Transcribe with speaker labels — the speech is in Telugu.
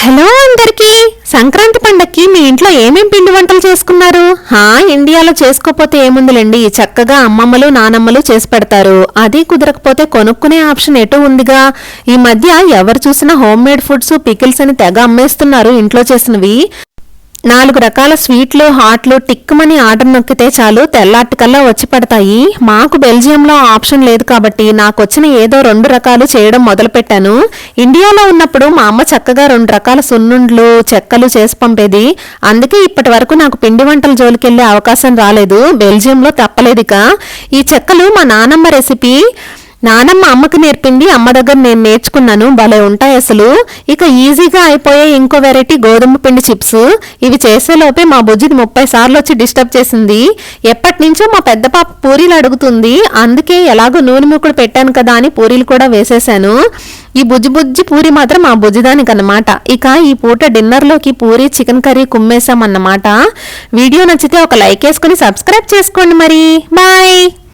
Speaker 1: హలో అందరికీ. సంక్రాంతి పండక్కి మీ ఇంట్లో ఏమేం పిండి వంటలు చేసుకున్నారు? హా ఇండియాలో చేసుకోపోతే ఏముందిలేండి. చక్కగా అమ్మమ్మలు నానమ్మలు చేసి పెడతారు. అది కుదరకపోతే కొనుక్కునే ఆప్షన్ ఎటు ఉందిగా. ఈ మధ్య ఎవరు చూసినా హోమ్ మేడ్ ఫుడ్స్ పికిల్స్ అని తెగ అమ్మేస్తున్నారు ఇంట్లో చేసినవి. నాలుగు రకాల స్వీట్లు హాట్లు టిక్కుమని ఆర్డర్ నొక్కితే చాలు తెల్లాటికల్లా వచ్చి పడతాయి. మాకు బెల్జియంలో ఆప్షన్ లేదు కాబట్టి నాకు వచ్చిన ఏదో రెండు రకాలు చేయడం మొదలుపెట్టాను. ఇండియాలో ఉన్నప్పుడు మా అమ్మ చక్కగా రెండు రకాల సున్నుండ్లు చెక్కలు చేసి పంపేది. అందుకే ఇప్పటి వరకు నాకు పిండి వంటల జోలికెళ్ళే అవకాశం రాలేదు. బెల్జియంలో తప్పలేదిక. ఈ చెక్కలు మా నానమ్మ రెసిపీ నానమ్మ అమ్మకి నేర్పింది అమ్మ దగ్గర నేను నేర్చుకున్నాను భలే ఉంటాయి అసలు. ఇక ఈజీగా అయిపోయే ఇంకో వెరైటీ గోధుమ పిండి చిప్స్. ఇవి చేసేలోపే మా బుజ్జిది ముప్పై సార్లు వచ్చి డిస్టర్బ్ చేసింది. ఎప్పటి నుంచో మా పెద్ద పాప పూరీలు అడుగుతుంది. అందుకే ఎలాగో నూనె ముక్కుడు పెట్టాను కదా అని పూరీలు కూడా వేసేసాను. ఈ బుజ్జి బుజ్జి పూరి మాత్రం మా బుజ్జిదానికి అన్నమాట. ఇక ఈ పూట డిన్నర్లోకి పూరి చికెన్ కర్రీ కుమ్మేసాం అన్నమాట వీడియో నచ్చితే ఒక లైక్ వేసుకుని సబ్స్క్రైబ్ చేసుకోండి మరి. బాయ్!